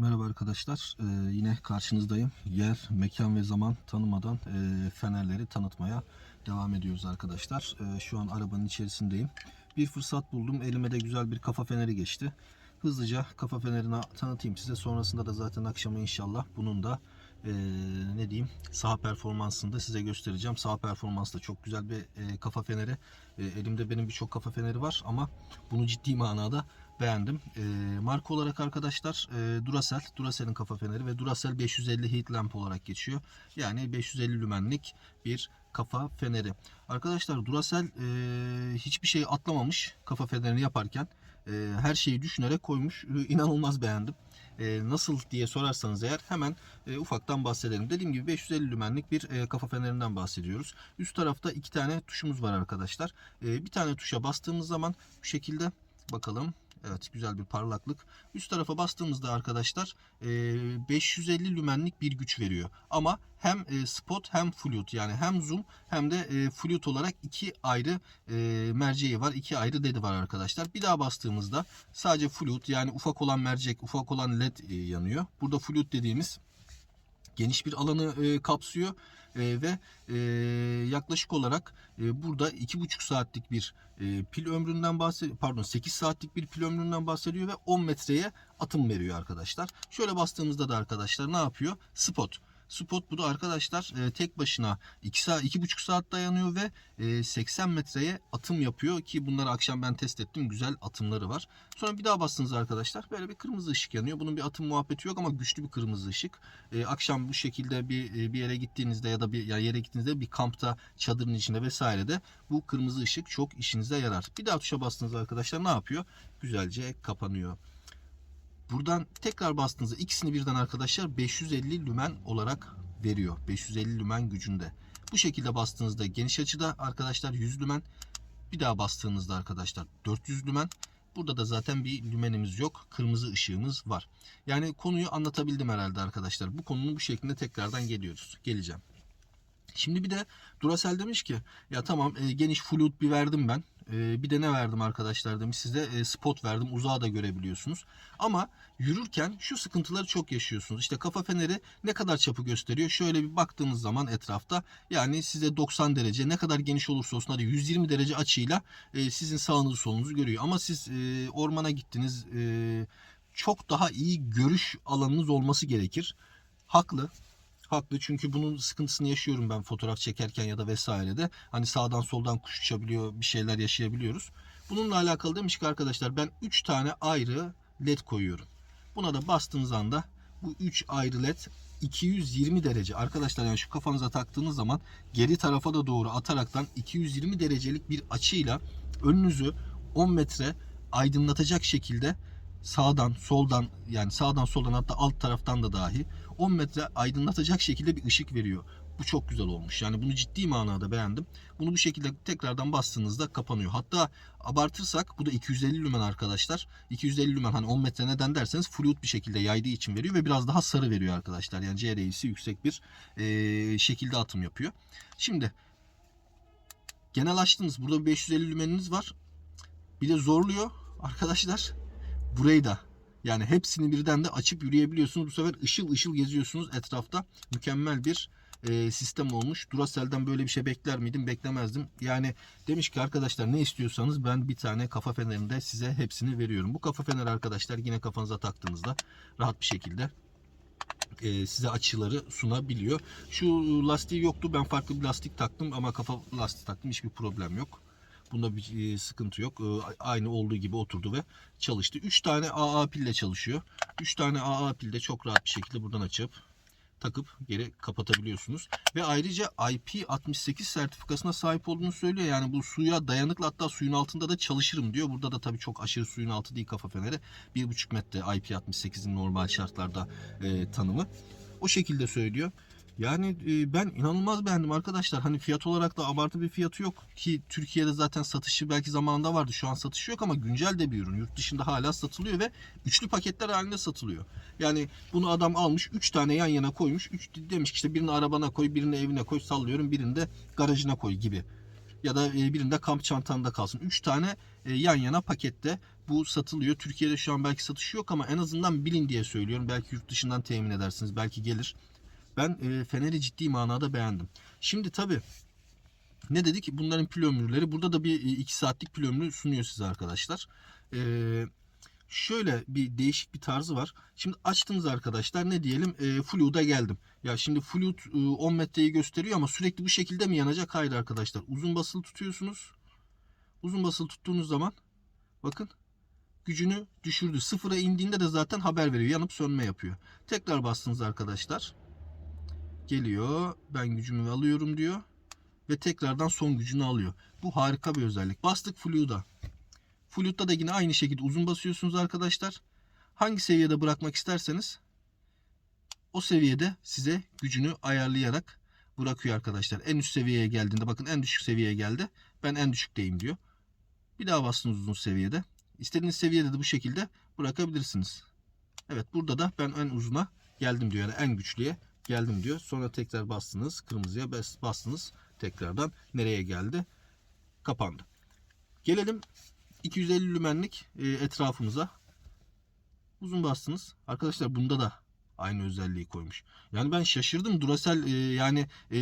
Merhaba arkadaşlar. Ee, yine karşınızdayım. Yer, mekan ve zaman tanımadan e, fenerleri tanıtmaya devam ediyoruz arkadaşlar. Ee, şu an arabanın içerisindeyim. Bir fırsat buldum. Elime de güzel bir kafa feneri geçti. Hızlıca kafa fenerini tanıtayım size. Sonrasında da zaten akşama inşallah bunun da e, ne diyeyim saha performansını da size göstereceğim. Saha performansı da çok güzel bir e, kafa feneri. E, elimde benim birçok kafa feneri var ama bunu ciddi manada beğendim. E, marka olarak arkadaşlar e, Duracell, Duracell'in kafa feneri ve Duracell 550 heat lamp olarak geçiyor. Yani 550 lümenlik bir kafa feneri. Arkadaşlar Duracell e, hiçbir şey atlamamış kafa fenerini yaparken. E, her şeyi düşünerek koymuş. E, İnanılmaz beğendim. E, nasıl diye sorarsanız eğer hemen e, ufaktan bahsedelim. Dediğim gibi 550 lümenlik bir e, kafa fenerinden bahsediyoruz. Üst tarafta iki tane tuşumuz var arkadaşlar. E, bir tane tuşa bastığımız zaman bu şekilde bakalım. Evet güzel bir parlaklık. Üst tarafa bastığımızda arkadaşlar e, 550 lümenlik bir güç veriyor. Ama hem e, spot hem flute yani hem zoom hem de e, flute olarak iki ayrı e, merceği var. iki ayrı dedi var arkadaşlar. Bir daha bastığımızda sadece flute yani ufak olan mercek ufak olan led e, yanıyor. Burada flute dediğimiz geniş bir alanı e, kapsıyor e, ve e, yaklaşık olarak e, burada 2,5 saatlik bir e, pil ömründen bahsediyor. Pardon 8 saatlik bir pil ömründen bahsediyor ve 10 metreye atım veriyor arkadaşlar. Şöyle bastığımızda da arkadaşlar ne yapıyor? Spot. Spot bu da arkadaşlar e, tek başına 2 saat 2,5 saat dayanıyor ve e, 80 metreye atım yapıyor ki bunları akşam ben test ettim. Güzel atımları var. Sonra bir daha bastınız arkadaşlar. Böyle bir kırmızı ışık yanıyor. Bunun bir atım muhabbeti yok ama güçlü bir kırmızı ışık. E, akşam bu şekilde bir e, bir yere gittiğinizde ya da bir ya yere gittiğinizde bir kampta çadırın içinde vesairede bu kırmızı ışık çok işinize yarar. Bir daha tuşa bastınız arkadaşlar ne yapıyor? Güzelce kapanıyor. Buradan tekrar bastığınızda ikisini birden arkadaşlar 550 lümen olarak veriyor. 550 lümen gücünde. Bu şekilde bastığınızda geniş açıda arkadaşlar 100 lümen. Bir daha bastığınızda arkadaşlar 400 lümen. Burada da zaten bir lümenimiz yok. Kırmızı ışığımız var. Yani konuyu anlatabildim herhalde arkadaşlar. Bu konunun bu şeklinde tekrardan geliyoruz. Geleceğim. Şimdi bir de Duracell demiş ki ya tamam e, geniş flute bir verdim ben. E, bir de ne verdim arkadaşlar demiş size e, spot verdim uzağa da görebiliyorsunuz. Ama yürürken şu sıkıntıları çok yaşıyorsunuz. İşte kafa feneri ne kadar çapı gösteriyor? Şöyle bir baktığınız zaman etrafta yani size 90 derece ne kadar geniş olursa olsun hadi 120 derece açıyla e, sizin sağınızı solunuzu görüyor. Ama siz e, ormana gittiniz çok daha iyi görüş alanınız olması gerekir. Haklı. Haklı çünkü bunun sıkıntısını yaşıyorum ben fotoğraf çekerken ya da vesairede. Hani sağdan soldan kuş uçabiliyor bir şeyler yaşayabiliyoruz. Bununla alakalı demiş ki arkadaşlar ben 3 tane ayrı led koyuyorum. Buna da bastığınız anda bu 3 ayrı led 220 derece. Arkadaşlar yani şu kafanıza taktığınız zaman geri tarafa da doğru ataraktan 220 derecelik bir açıyla önünüzü 10 metre aydınlatacak şekilde sağdan soldan yani sağdan soldan hatta alt taraftan da dahi 10 metre aydınlatacak şekilde bir ışık veriyor. Bu çok güzel olmuş. Yani bunu ciddi manada beğendim. Bunu bu şekilde tekrardan bastığınızda kapanıyor. Hatta abartırsak bu da 250 lümen arkadaşlar. 250 lümen hani 10 metre neden derseniz fluid bir şekilde yaydığı için veriyor ve biraz daha sarı veriyor arkadaşlar. Yani CR'si yüksek bir e, şekilde atım yapıyor. Şimdi genel açtınız. Burada 550 lümeniniz var. Bir de zorluyor arkadaşlar. Burayı da yani hepsini birden de açıp yürüyebiliyorsunuz. Bu sefer ışıl ışıl geziyorsunuz etrafta. Mükemmel bir e, sistem olmuş. Duracell'den böyle bir şey bekler miydim? Beklemezdim. Yani demiş ki arkadaşlar ne istiyorsanız ben bir tane kafa fenerinde size hepsini veriyorum. Bu kafa feneri arkadaşlar yine kafanıza taktığınızda rahat bir şekilde e, size açıları sunabiliyor. Şu lastiği yoktu. Ben farklı bir lastik taktım ama kafa lastiği taktım. Hiçbir problem yok. Bunda bir e, sıkıntı yok. E, Aynı olduğu gibi oturdu ve çalıştı. 3 tane AA pille çalışıyor. 3 tane AA pilde çok rahat bir şekilde buradan açıp takıp geri kapatabiliyorsunuz. Ve ayrıca IP68 sertifikasına sahip olduğunu söylüyor. Yani bu suya dayanıklı hatta suyun altında da çalışırım diyor. Burada da tabii çok aşırı suyun altı değil kafa feneri. 1,5 metre IP68'in normal şartlarda e, tanımı. O şekilde söylüyor. Yani e, ben inanılmaz beğendim arkadaşlar. Hani fiyat olarak da abartı bir fiyatı yok ki Türkiye'de zaten satışı belki zamanında vardı. Şu an satışı yok ama güncel de bir ürün. Yurt dışında hala satılıyor ve üçlü paketler halinde satılıyor. Yani bunu adam almış 3 tane yan yana koymuş. 3 demiş ki işte birini arabana koy, birini evine koy, sallıyorum. Birini de garajına koy gibi. Ya da e, birinde kamp çantanda kalsın. 3 tane e, yan yana pakette Bu satılıyor. Türkiye'de şu an belki satışı yok ama en azından bilin diye söylüyorum. Belki yurt dışından temin edersiniz. Belki gelir. Ben e, feneri ciddi manada beğendim. Şimdi tabi ne dedik? Bunların pil ömürleri. Burada da bir 2 saatlik pil ömrü sunuyor size arkadaşlar. Ee, şöyle bir değişik bir tarzı var. Şimdi açtınız arkadaşlar ne diyelim e, Flu'da geldim. Ya şimdi Flu e, 10 metreyi gösteriyor ama sürekli bu şekilde mi yanacak? Hayır arkadaşlar. Uzun basılı tutuyorsunuz. Uzun basılı tuttuğunuz zaman bakın gücünü düşürdü. Sıfıra indiğinde de zaten haber veriyor. Yanıp sönme yapıyor. Tekrar bastınız arkadaşlar. Geliyor. Ben gücümü alıyorum diyor. Ve tekrardan son gücünü alıyor. Bu harika bir özellik. Bastık Flu'da. Flute'da da yine aynı şekilde uzun basıyorsunuz arkadaşlar. Hangi seviyede bırakmak isterseniz o seviyede size gücünü ayarlayarak bırakıyor arkadaşlar. En üst seviyeye geldiğinde bakın en düşük seviyeye geldi. Ben en düşükteyim diyor. Bir daha bastınız uzun seviyede. İstediğiniz seviyede de bu şekilde bırakabilirsiniz. Evet burada da ben en uzuna geldim diyor. Yani en güçlüye geldim diyor. Sonra tekrar bastınız. Kırmızıya bas- bastınız. Tekrardan nereye geldi? Kapandı. Gelelim 250 lümenlik e, etrafımıza. Uzun bastınız. Arkadaşlar bunda da aynı özelliği koymuş. Yani ben şaşırdım. Duracell e, yani e,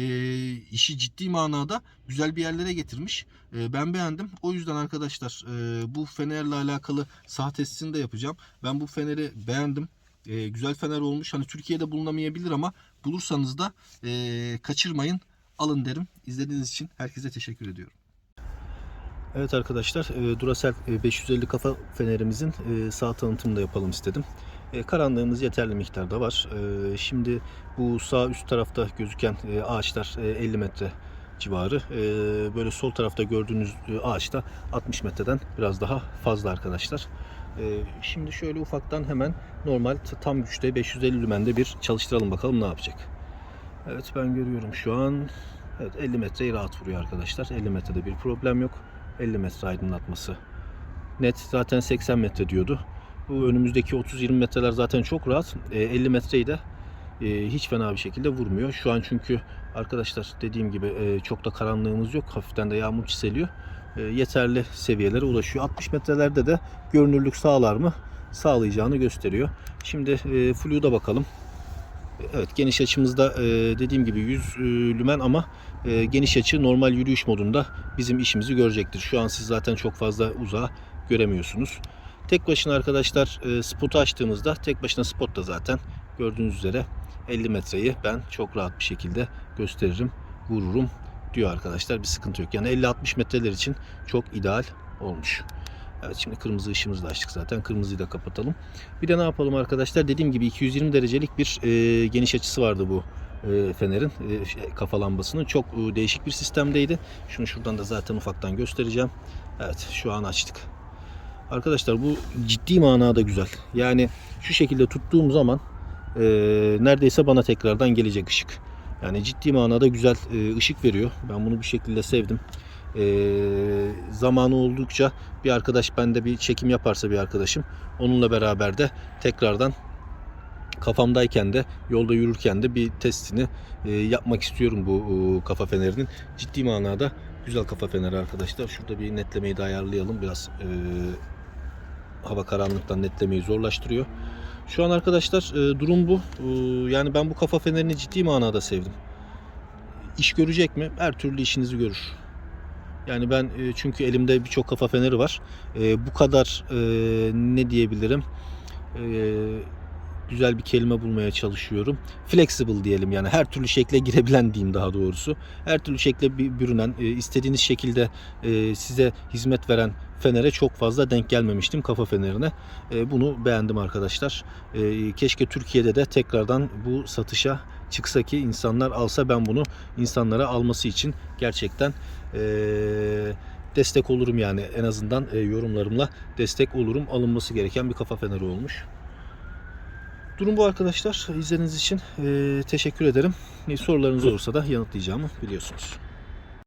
işi ciddi manada güzel bir yerlere getirmiş. Ben beğendim. O yüzden arkadaşlar bu fenerle alakalı saha testini de yapacağım. Ben bu feneri beğendim. Güzel fener olmuş. Hani Türkiye'de bulunamayabilir ama bulursanız da e, kaçırmayın. Alın derim. İzlediğiniz için herkese teşekkür ediyorum. Evet arkadaşlar Duracell e, 550 kafa fenerimizin sağ tanıtımını da yapalım istedim. Karanlığımız yeterli miktarda var. Şimdi bu sağ üst tarafta gözüken ağaçlar e, 50 metre civarı. Böyle sol tarafta gördüğünüz e, ağaçta 60 metreden biraz daha fazla arkadaşlar. E, Şimdi şöyle ufaktan hemen normal tam güçte 550 lümende bir çalıştıralım bakalım ne yapacak. Evet ben görüyorum şu an. Evet 50 metreyi rahat vuruyor arkadaşlar. 50 metrede bir problem yok. 50 metre aydınlatması. Net zaten 80 metre diyordu. Bu önümüzdeki 30-20 metreler zaten çok rahat. E, 50 metreyi de e, hiç fena bir şekilde vurmuyor. Şu an çünkü arkadaşlar dediğim gibi e, çok da karanlığımız yok. Hafiften de yağmur çiseliyor. E, yeterli seviyelere ulaşıyor. 60 metrelerde de görünürlük sağlar mı? Sağlayacağını gösteriyor. Şimdi e, Flu'da bakalım. Evet geniş açımızda e, dediğim gibi 100 e, lümen ama e, geniş açı normal yürüyüş modunda bizim işimizi görecektir. Şu an siz zaten çok fazla uzağa göremiyorsunuz. Tek başına arkadaşlar e, spotu açtığımızda tek başına spot da zaten gördüğünüz üzere 50 metreyi ben çok rahat bir şekilde gösteririm, vururum diyor arkadaşlar. Bir sıkıntı yok. Yani 50-60 metreler için çok ideal olmuş. Evet şimdi kırmızı ışığımızı da açtık zaten. Kırmızıyı da kapatalım. Bir de ne yapalım arkadaşlar? Dediğim gibi 220 derecelik bir e, geniş açısı vardı bu e, fenerin e, şey, kafa lambasının. Çok e, değişik bir sistemdeydi. Şunu şuradan da zaten ufaktan göstereceğim. Evet şu an açtık. Arkadaşlar bu ciddi manada güzel. Yani şu şekilde tuttuğum zaman e, neredeyse bana tekrardan gelecek ışık. Yani ciddi manada güzel e, ışık veriyor. Ben bunu bu şekilde sevdim. E, zamanı oldukça bir arkadaş bende bir çekim yaparsa bir arkadaşım onunla beraber de tekrardan kafamdayken de yolda yürürken de bir testini e, yapmak istiyorum bu e, kafa fenerinin. Ciddi manada güzel kafa feneri arkadaşlar. Şurada bir netlemeyi de ayarlayalım. Biraz e, hava karanlıktan netlemeyi zorlaştırıyor. Şu an arkadaşlar e, durum bu. E, yani ben bu kafa fenerini ciddi manada sevdim. İş görecek mi? Her türlü işinizi görür. Yani ben e, çünkü elimde birçok kafa feneri var. E, bu kadar e, ne diyebilirim? Güzel bir kelime bulmaya çalışıyorum. Flexible diyelim yani her türlü şekle girebilen diyeyim daha doğrusu. Her türlü şekle bürünen, istediğiniz şekilde size hizmet veren fenere çok fazla denk gelmemiştim kafa fenerine. Bunu beğendim arkadaşlar. Keşke Türkiye'de de tekrardan bu satışa çıksa ki insanlar alsa ben bunu insanlara alması için gerçekten e, destek olurum yani en azından e, yorumlarımla destek olurum. Alınması gereken bir kafa feneri olmuş. Durum bu arkadaşlar. İzlediğiniz için e, teşekkür ederim. E, sorularınız olursa da yanıtlayacağımı biliyorsunuz.